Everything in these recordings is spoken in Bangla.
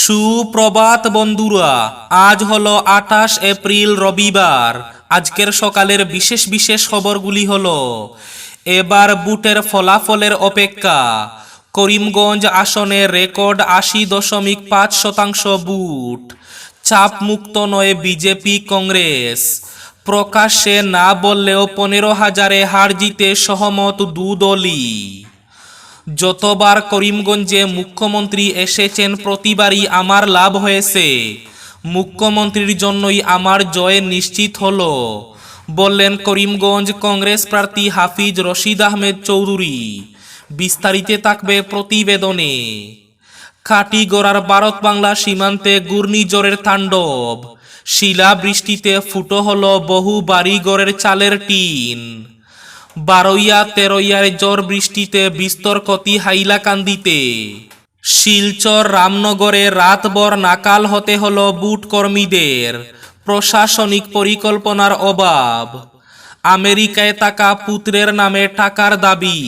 সুপ্রভাত বন্ধুরা, আজ হলো আঠাশ এপ্রিল রবিবার। আজকের সকালের বিশেষ বিশেষ খবরগুলি হলো, এবার বুটের ফলাফলের অপেক্ষা। করিমগঞ্জ আসনে রেকর্ড আশি দশমিক পাঁচ শতাংশ বুট। চাপ মুক্ত নয় বিজেপি কংগ্রেস। প্রকাশ্যে না বললেও পনেরো হাজারে হার জিতে সহমত দু দলই যতবার করিমগঞ্জে মুখ্যমন্ত্রী এসেছেন প্রতিবারই আমার লাভ হয়েছে। মুখ্যমন্ত্রীর জন্যই আমার জয় নিশ্চিত হলো, বললেন করিমগঞ্জ কংগ্রেস প্রার্থী হাফিজ রশিদ আহমেদ চৌধুরী। বিস্তারিতে থাকবে প্রতিবেদনে। খাটিগড়ার ভারত বাংলা সীমান্তে ঘূর্ণিঝড়ের তাণ্ডব। শিলা বৃষ্টিতে ফুটো হলো বহু বাড়িঘরের চালের টিন। বারোইয়া তেরোইয়ার জ্বর বৃষ্টিতে বিস্তর ক্ষতি হাইলাকান্দিতে। শিলচর রামনগরে রাতভর নাকাল হতে হল বুট কর্মীদের প্রশাসনিক পরিকল্পনার অভাব। আমেরিকায় থাকা পুত্রের নামে টাকার দাবি।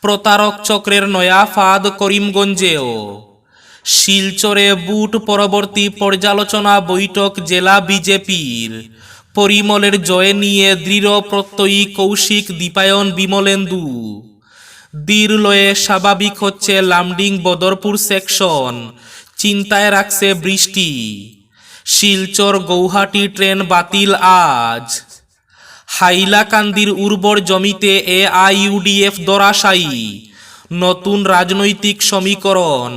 প্রতারক চক্রের নয়া ফাঁদ করিমগঞ্জেও। শিলচরে বুট পরবর্তী পর্যালোচনা বৈঠক জেলা বিজেপির। পরিমলের জয় নিয়ে দৃঢ় প্রত্যয়ী কৌশিক দীপায়ন বিমলেন্দু। দীর্লয়ে স্বাভাবিক হচ্ছে লামডিং বদরপুর সেকশন, চিন্তায় রাখছে বৃষ্টি। শিলচর গৌহাটি ট্রেন বাতিল আজ। হাইলাকান্দির উর্বর জমিতে এ আইইউডিএফ দরাশায়ী নতুন রাজনৈতিক সমীকরণ,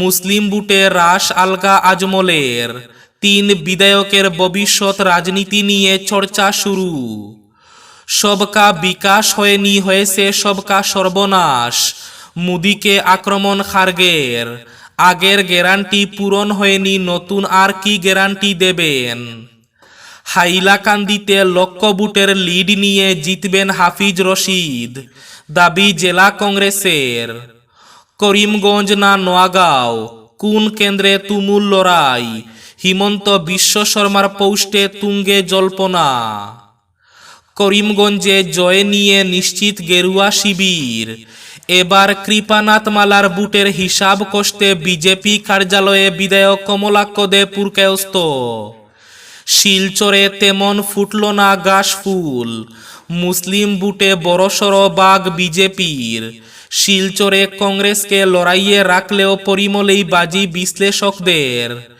মুসলিম বুটে রাস আলগা আজমলের। তিন বিধায়কের ভবিষ্যৎ রাজনীতি নিয়ে চর্চা শুরু। সবকা বিকাশ হয়নি হয়েছে সবকা সর্বনাশ। মুদিকে আক্রমণ খার্গের। আগের গ্যারান্টি পূরণ হয়নি নতুন আর কি গ্যারান্টি দেবেন? হাইলাকান্দিতে লক্ষ বুটের লিড নিয়ে জিতবেন হাফিজ রশিদ, দাবি জেলা কংগ্রেসের। করিমগঞ্জ না নোয়াগাঁও, কোন কেন্দ্রে তুমুল লড়াই? হিমন্ত বিশ্ব শর্মার পৌষ্টে তুঙ্গে জল্পনা। করিমগঞ্জে জয় নিয়ে নিশ্চিত গেরুয়া শিবির। এবার কৃপানাথ মালার বুটের হিসাব কষতে বিজেপি কার্যালয়ে বিধায়ক কমলাক্ষ দে পুরকায়স্ত শিলচরে তেমন ফুটল না গাছ ফুল। মুসলিম বুটে বড়সড় বাঘ বিজেপির। শিলচরে কংগ্রেসকে লড়াইয়ে রাখলেও পরিমলেই বাজি বিশ্লেষকদের।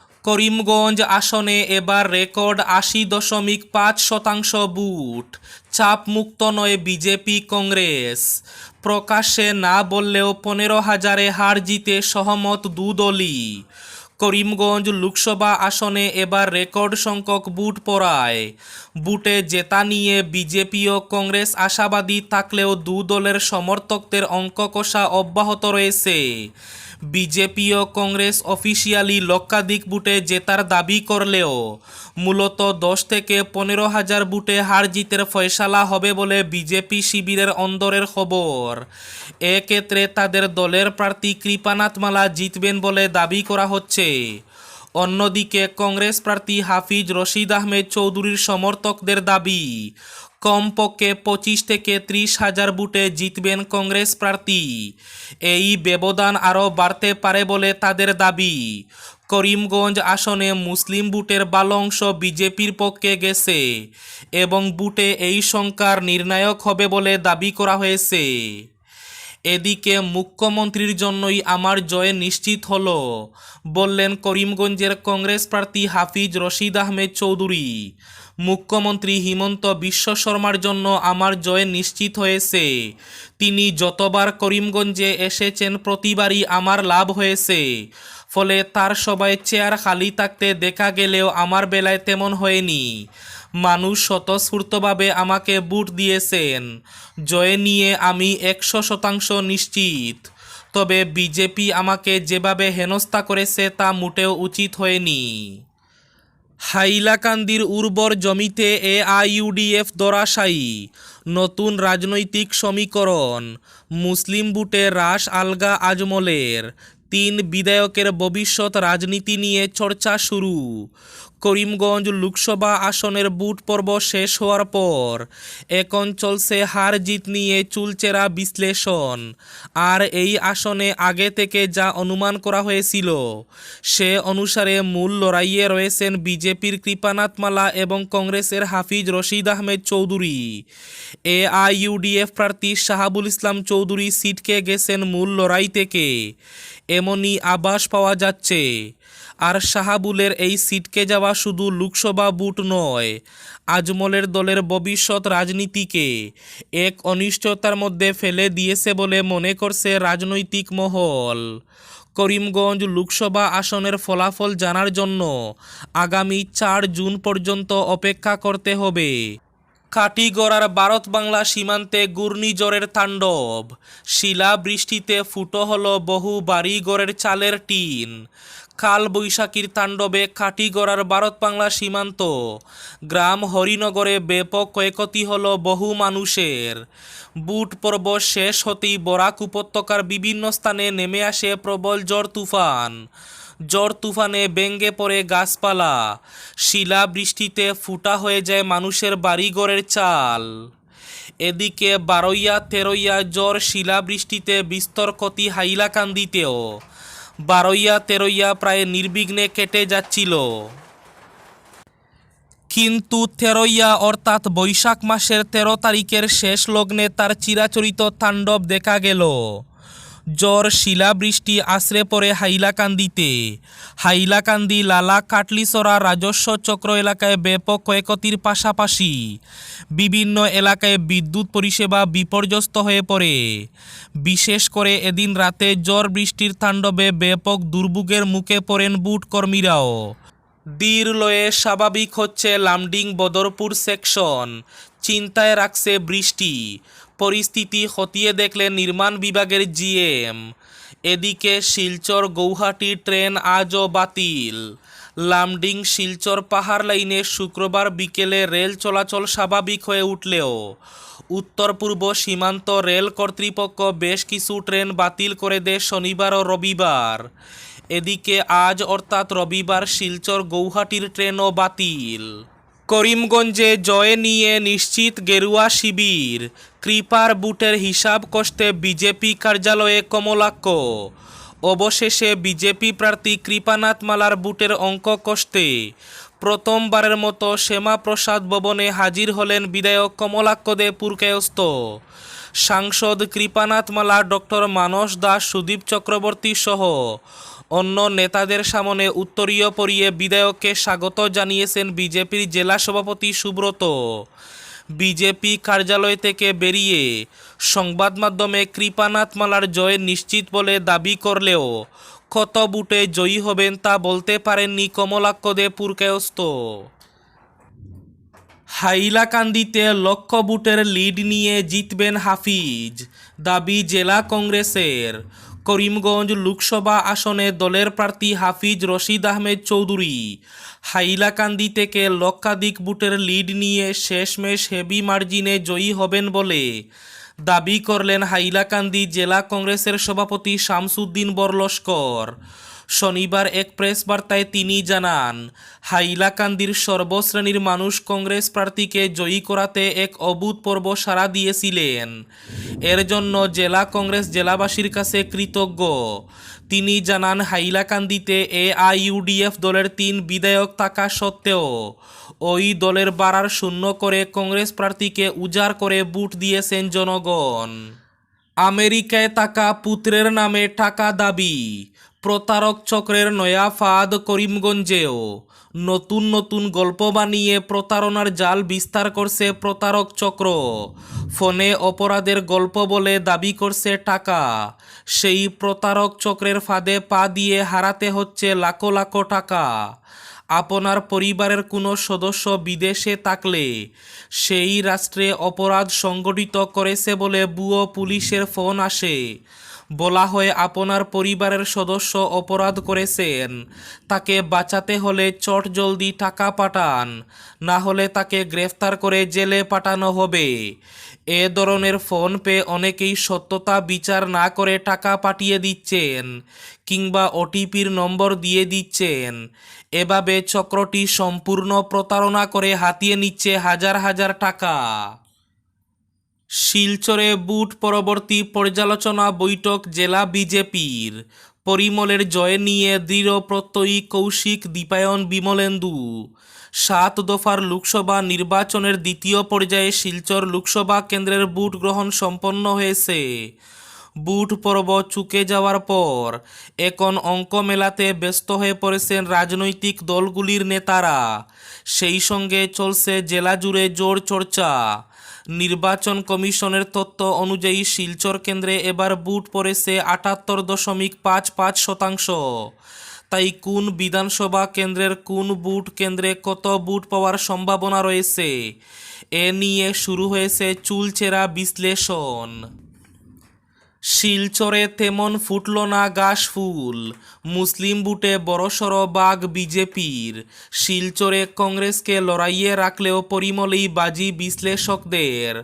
করিমগঞ্জ আসনে এবার রেকর্ড আশি দশমিক পাঁচ শতাংশ বুট, চাপ মুক্ত নয় বিজেপি কংগ্রেস। প্রকাশ্যে না বললেও পনেরো হাজারে হার জিতে সহমত দুদলই করিমগঞ্জ লোকসভা আসনে এবার রেকর্ড সংখ্যক বুট পড়ায় বুটে জেতা নিয়ে বিজেপি ও কংগ্রেস আশাবাদী থাকলেও দু দলের সমর্থকদের অঙ্ক কষা অব্যাহত রয়েছে। বিজেপি ও কংগ্রেস অফিসিয়ালি লক্ষাধিক বুটে জেতার দাবি করলেও মূলত দশ থেকে পনেরো হাজার বুটে হার জিতের ফয়সালা হবে বলে বিজেপি শিবিরের অন্দরের খবর। এক্ষেত্রে তাদের দলের প্রার্থী কৃপানাথ মালা জিতবেন বলে দাবি করা হচ্ছে। অন্যদিকে কংগ্রেস প্রার্থী হাফিজ রশিদ আহমেদ চৌধুরীর সমর্থকদের দাবি কমপক্ষে পঁচিশ থেকে ত্রিশ হাজার বুটে জিতবেন কংগ্রেস প্রার্থী। এই ব্যবধান আরও বাড়তে পারে বলে তাদের দাবি। করিমগঞ্জ আসনে মুসলিম বুটের বাল অংশ বিজেপির পক্ষে গেছে এবং বুটে এই সংখ্যার নির্ণায়ক হবে বলে দাবি করা হয়েছে। এদিকে মুখ্যমন্ত্রীর জন্যই আমার জয় নিশ্চিত হল, বললেন করিমগঞ্জের কংগ্রেস প্রার্থী হাফিজ রশিদ আহমেদ চৌধুরী। মুখ্যমন্ত্রী হিমন্ত বিশ্ব শর্মার জন্য আমার জয় নিশ্চিত হয়েছে। তিনি যতবার করিমগঞ্জে এসেছেন প্রতিবারই আমার লাভ হয়েছে। ফলে তার সবাই চেয়ার খালি থাকতে দেখা গেলেও আমার বেলায় তেমন হয়নি। মানুষ স্বতঃস্ফূর্তভাবে আমাকে বুট দিয়েছেন। জয় নিয়ে আমি একশো শতাংশ নিশ্চিত। তবে বিজেপি আমাকে যেভাবে হেনস্থা করেছে তা মোটেও উচিত হয়নি। হাইলাকান্দির উর্বর জমিতে এআইইউডিএফ দরাশায়ী নতুন রাজনৈতিক সমীকরণ, মুসলিম বুটে রাস আলগা আজমলের তিন বিধায়কের ভবিষ্যৎ রাজনীতি নিয়ে চর্চা শুরু। করিমগঞ্জ লোকসভা আসনের বুট পর্ব শেষ হওয়ার পর এখন চলছে হার জিত নিয়ে চুলচেরা বিশ্লেষণ। আর এই আসনে আগে থেকে যা অনুমান করা হয়েছিল, সে অনুসারে মূল লড়াইয়ে রয়েছেন বিজেপির কৃপানাথ মালা এবং কংগ্রেসের হাফিজ রশিদ আহমেদ চৌধুরী। এআইইউডিএফ প্রার্থী শাহাবুল ইসলাম চৌধুরী সিটকে গেছেন মূল লড়াই থেকে। এমনই আভাস পাওয়া যাচ্ছে। আর শাহাবুলের এই সিটকে যাওয়া শুধু লোকসভা বুট নয়, আজমলের দলের ভবিষ্যৎ রাজনীতিকে এক অনিশ্চয়তার মধ্যে ফেলে দিয়েছে বলে মনে করছে রাজনৈতিক মহল। করিমগঞ্জ লোকসভা আসনের ফলাফল জানার জন্য আগামী চার জুন পর্যন্ত অপেক্ষা করতে হবে। কাটিগড়ার ভারত বাংলা সীমান্তে ঘূর্ণিঝড়ের তাণ্ডব। শিলা বৃষ্টিতে ফুটো হল বহু বাড়িঘরের চালের টিন। কাল বৈশাখীর তাণ্ডবে কাটিগড়ার ভারত বাংলা সীমান্ত। গ্রাম হরিনগরে ব্যাপক ক্ষয়ক্ষতি হল বহু মানুষের। বুট পর্ব শেষ হতেই বরাক উপত্যকার বিভিন্ন স্থানে নেমে আসে প্রবল ঝড় তুফান। ঝড় তুফানে ব্যঙ্গে পড়ে গাছপালা। শিলা বৃষ্টিতে ফুটা হয়ে যায় মানুষের বাড়িঘরের চাল। এদিকে বারইয়া, তেরইয়া জ্বর শিলাবৃষ্টিতে বিস্তর ক্ষতি হাইলাকান্দিতেও। বারইয়া, তেরইয়া প্রায় নির্বিঘ্নে কেটে যাচ্ছিল। কিন্তু তেরইয়া অর্থাৎ বৈশাখ মাসের তেরো তারিখের শেষ লগ্নে তার চিরাচরিত তাণ্ডব দেখা গেল। জ্বর শিলাবৃষ্টি আশ্রে পড়ে হাইলাকান্দিতে। হাইলাকান্দি, লালা কাটলিসরা রাজস্ব চক্র এলাকায় ব্যাপক ক্ষয়ক্ষতির পাশাপাশি বিভিন্ন এলাকায় বিদ্যুৎ পরিষেবা বিপর্যস্ত হয়ে পড়ে। বিশেষ করে এদিন রাতে জ্বর বৃষ্টির তাণ্ডবে ব্যাপক দুর্ভোগের মুখে পড়েন বুট কর্মীরাও। দীর লয়ে স্বাভাবিক হচ্ছে লামডিং বদরপুর সেকশন। চিন্তায় রাখছে বৃষ্টি। পরিস্থিতি খতিয়ে দেখলে নির্মাণ বিভাগের জিএম। এদিকে শিলচর গৌহাটি ট্রেন আজও বাতিল। লামডিং শিলচর পাহাড় লাইনে শুক্রবার বিকেলে রেল চলাচল স্বাভাবিক হয়ে উঠলেও, উত্তর পূর্ব সীমান্ত রেল কর্তৃপক্ষ বেশ কিছু ট্রেন বাতিল করে দেয় শনিবার ও রবিবার। এদিকে আজ অর্থাৎ রবিবার শিলচর গৌহাটির ট্রেনও বাতিল। করিমগঞ্জে জয় নিয়ে নিশ্চিত গেরুয়া শিবির। কৃপার বুটের হিসাব কষতে বিজেপি কার্যালয়ে কমলাক্ষ। অবশেষে বিজেপি প্রার্থী কৃপানাথ মালার বুটের অঙ্ক কষতে প্রথমবারের মতো শ্যামাপ্রসাদ ভবনে হাজির হলেন বিধায়ক কমলাক্ষ দে পুরকায়স্ত সাংসদ কৃপানাথ মালা ডক্টর মানস দাস, সুদীপ চক্রবর্তী সহ অন্য নেতাদের সামনে উত্তরীয় পরিয়ে বিধায়ককে স্বাগত জানিয়েছেন বিজেপির জেলা সভাপতি সুব্রত। বিজেপি কার্যালয় থেকে বেরিয়ে সংবাদ মাধ্যমে কৃপানাথ মালার জয় নিশ্চিত বলে দাবি করলেও কত বুটে জয়ী হবেন তা বলতে পারেননি কমলাক্ষ দে পুরকায়স্ত হাইলাকান্দিতে লক্ষ বুটের লিড নিয়ে জিতবেন হাফিজ, দাবি জেলা কংগ্রেসের। করিমগঞ্জ লোকসভা আসনে দলের প্রার্থী হাফিজ রশিদ আহমেদ চৌধুরী। হাইলাকান্দি থেকে লক্ষাধিক বুটের লিড নিয়ে শেষমেশ হেভি মার্জিনে জয়ী হবেন বলে দাবি করলেন হাইলাকান্দি জেলা কংগ্রেসের সভাপতি শামসুদ্দিন বরলস্কর। শনিবার এক প্রেস বার্তায় তিনি জানান, হাইলাকান্দির সর্বশ্রেণীর মানুষ কংগ্রেস প্রার্থীকে জয়ী করাতে এক অভূতপূর্ব সাড়া দিয়েছিলেন। এর জন্য জেলা কংগ্রেস জেলাবাসীর কাছে কৃতজ্ঞ। তিনি জানান, হাইলাকান্দিতে এআইইউডিএফ দলের তিন বিধায়ক থাকা সত্ত্বেও ওই দলের বাড়ার শূন্য করে কংগ্রেস প্রার্থীকে উজাড় করে বুট দিয়েছেন জনগণ। আমেরিকায় থাকা পুত্রের নামে টাকা দাবি। প্রতারক চক্রের নয়া ফাঁদ করিমগঞ্জেও। নতুন নতুন গল্প বানিয়ে প্রতারণার জাল বিস্তার করছে প্রতারক চক্র। ফোনে অপরাধের গল্প বলে দাবি করছে টাকা। সেই প্রতারক চক্রের ফাঁদে পা দিয়ে হারাতে হচ্ছে লাখো লাখো টাকা। আপনার পরিবারের কোনো সদস্য বিদেশে থাকলে সেই রাষ্ট্রে অপরাধ সংগঠিত করেছে বলে বুয়ো পুলিশের ফোন আসে। বলা হয় আপনার পরিবারের সদস্য অপরাধ করেছেন। তাকে বাঁচাতে হলে চট জলদি টাকা পাঠান। না হলে তাকে গ্রেফতার করে জেলে পাঠানো হবে। এ ধরনের ফোন পে অনেকেই সত্যতা বিচার না করে টাকা পাঠিয়ে দিচ্ছেন কিংবা ওটিপির নম্বর দিয়ে দিচ্ছেন। এভাবে চক্রটি সম্পূর্ণ প্রতারণা করে হাতিয়ে নিচ্ছে হাজার হাজার টাকা। শিলচরে বুট পরবর্তী পর্যালোচনা বৈঠক জেলা বিজেপির। পরিমলের জয় নিয়ে দৃঢ় প্রত্যয়ী কৌশিক দীপায়ন বিমলেন্দু। সাত দফার লোকসভা নির্বাচনের দ্বিতীয় পর্যায়ে শিলচর লোকসভা কেন্দ্রের বুট গ্রহণ সম্পন্ন হয়েছে। বুট পর্ব চুকে যাওয়ার পর এখন অঙ্ক মেলাতে ব্যস্ত হয়ে পড়েছেন রাজনৈতিক দলগুলির নেতারা। সেই সঙ্গে চলছে জেলা জুড়ে জোর চর্চা। নির্বাচন কমিশনের তথ্য অনুযায়ী শিলচর কেন্দ্রে এবার বুট পড়েছে আটাত্তর দশমিক পাঁচ পাঁচ শতাংশ। তাই কোন বিধানসভা কেন্দ্রের কোন বুট কেন্দ্রে কত বুট পাওয়ার সম্ভাবনা রয়েছে? এ নিয়ে শুরু হয়েছে চুলচেরা বিশ্লেষণ। শিলচরে তেমন ফুটল না গাছ ফুল। মুসলিম বুটে বড়সড় বাঘ বিজেপির। শিলচরে কংগ্রেসকে লড়াইয়ে রাখলেও পরিমলেই বাজি বিশ্লেষকদের।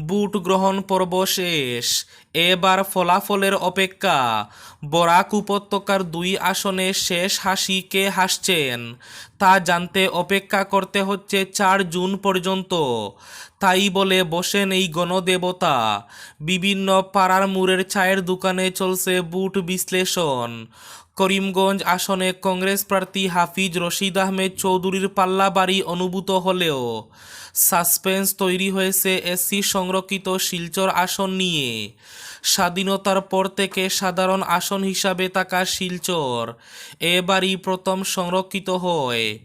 বুট গ্রহণ পর্ব শেষ। এবার ফলাফলের অপেক্ষা। বরাক উপত্যকার দুই আসনে শেষ হাসি কে হাসছেন? তা জানতে অপেক্ষা করতে হচ্ছে চার জুন পর্যন্ত। তাই বলে বসেন এই গণদেবতা। বিভিন্ন পাড়ার মুরের চায়ের দোকানে চলছে বুট বিশ্লেষণ। করিমগঞ্জ আসনে কংগ্রেস প্রার্থী হাফিজ রশিদ আহমেদ চৌধুরীর পাল্লাবাড়ি অনুভূত হলেও সাসপেন্স তৈরি হয়েছে এসি সংরক্ষিত শিলচর আসন নিয়ে। স্বাধীনতার পর থেকে সাধারণ আসন হিসাবে থাকা শিলচর এবারই প্রথম সংরক্ষিত হয়।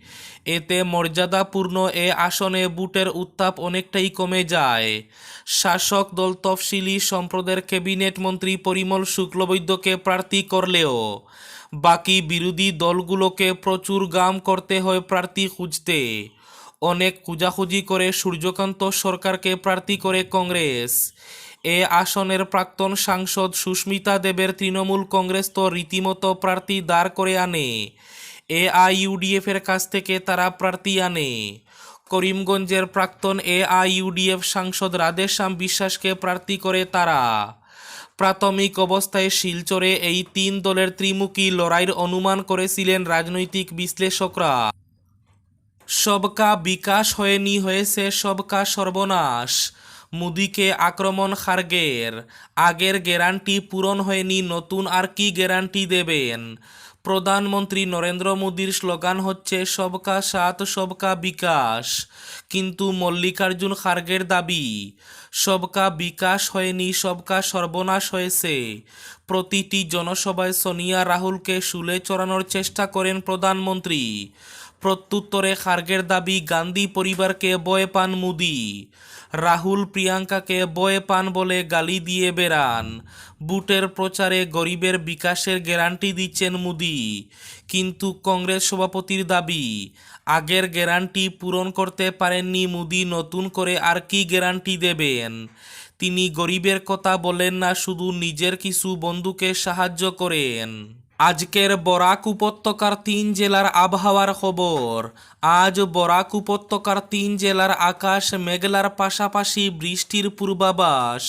এতে মর্যাদাপূর্ণ এ আসনে বুটের উত্তাপ অনেকটাই কমে যায়। শাসক দল তফসিলি সম্প্রদায়ের ক্যাবিনেট মন্ত্রী পরিমল শুক্লবৈদ্যকে প্রার্থী করলেও বাকি বিরোধী দলগুলোকে প্রচুর গাম করতে হয় প্রার্থী খুঁজতে। অনেক খুঁজাখুঁজি করে সূর্যকান্ত সরকারকে প্রার্থী করে কংগ্রেস। এ আসনের প্রাক্তন সাংসদ সুস্মিতা দেবের তৃণমূল কংগ্রেস তো রীতিমতো প্রার্থী দাঁড় করে আনে। এ আইইউডিএফ এর কাছ থেকে তারা প্রার্থী আনে। করিমগঞ্জের প্রাক্তন এ আইইউডিএফ সাংসদ রাধেশ্যাম বিশ্বাসকে প্রার্থী করে তারা। প্রাথমিক অবস্থায় শিলচরে এই তিন দলের ত্রিমুখী লড়াইয়ের অনুমান করেছিলেন রাজনৈতিক বিশ্লেষকরা। সবকা বিকাশ হয়নি হয়েছে সবকা সর্বনাশ। মুদিকে আক্রমণ খার্গের। আগের গ্যারান্টি পূরণ হয়নি নতুন আর কি গ্যারান্টি দেবেন? প্রধানমন্ত্রী নরেন্দ্র মোদীর স্লোগান হচ্ছে, সবকা সাথ, সবকা বিকাশ। কিন্তু মল্লিকার্জুন খার্গের দাবি, সবকা বিকাশ হয়নি সবকা সর্বনাশ হয়েছে। প্রতিটি জনসভায় সোনিয়া রাহুলকে শুলে চড়ানোর চেষ্টা করেন প্রধানমন্ত্রী। প্রত্যুত্তরে খার্গের দাবি, গান্ধী পরিবারকে বয়ে পান মুদি। রাহুল প্রিয়াঙ্কাকে বয়ে পান বলে গালি দিয়ে বেড়ান। বুটের প্রচারে গরিবের বিকাশের গ্যারান্টি দিচ্ছেন মুদি। কিন্তু কংগ্রেস সভাপতির দাবি, আগের গ্যারান্টি পূরণ করতে পারেননি মুদি, নতুন করে আর কি গ্যারান্টি দেবেন? তিনি গরিবের কথা বলেন না, শুধু নিজের কিছু বন্ধুকে সাহায্য করেন। আজকের বরাক উপত্যকার তিন জেলার আবহাওয়ার খবর। আজ বরাক উপত্যকার তিন জেলার আকাশ মেঘলার পাশাপাশি বৃষ্টির পূর্বাভাস।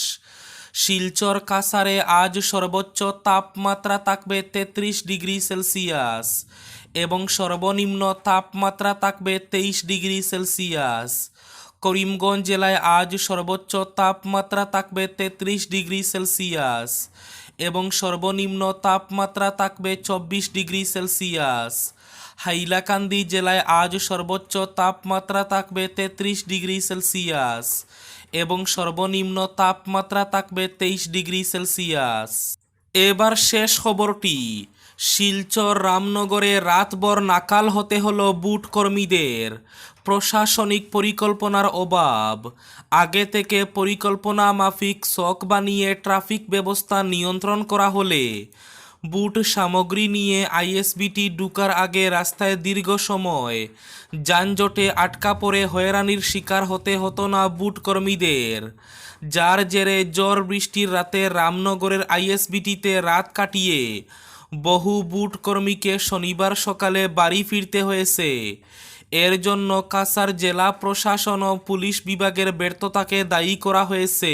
শিলচর কাসারে আজ সর্বোচ্চ তাপমাত্রা থাকবে তেত্রিশ ডিগ্রি সেলসিয়াস এবং সর্বনিম্ন তাপমাত্রা থাকবে তেইশ ডিগ্রি সেলসিয়াস। করিমগঞ্জ জেলায় আজ সর্বোচ্চ তাপমাত্রা থাকবে তেত্রিশ ডিগ্রি সেলসিয়াস। এবং সর্বনিম্ন তাপমাত্রা থাকবে চব্বিশ ডিগ্রি সেলসিয়াস। হাইলাকান্দি জেলায় আজ সর্বোচ্চ তাপমাত্রা থাকবে তেত্রিশ ডিগ্রি সেলসিয়াস এবং সর্বনিম্ন তাপমাত্রা থাকবে তেইশ ডিগ্রি সেলসিয়াস। এবার শেষ খবরটি, শিলচর রামনগরে রাতভর নাকাল হতে হলো বুট কর্মীদের প্রশাসনিক পরিকল্পনার অভাব। আগে থেকে পরিকল্পনা মাফিক শখ বানিয়ে ট্রাফিক ব্যবস্থা নিয়ন্ত্রণ করা হলে বুট সামগ্রী নিয়ে আইএসবিটি ঢুকার আগে রাস্তায় দীর্ঘ সময় যানজটে আটকা পড়ে হয়রানির শিকার হতে হতো না বুট কর্মীদের। যার জেরে ঝড় বৃষ্টির রাতে রামনগরের আইএসবিটিতে রাত কাটিয়ে বহু বুট কর্মীকে শনিবার সকালে বাড়ি ফিরতে হয়েছে। এর জন্য কাসার জেলা প্রশাসন ও পুলিশ বিভাগের ব্যর্থতাকে দায়ী করা হয়েছে।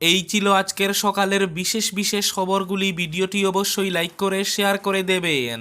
এই ছিল আজকের সকালের বিশেষ বিশেষ খবরগুলি। ভিডিওটি অবশ্যই লাইক করে, শেয়ার করে দেবেন।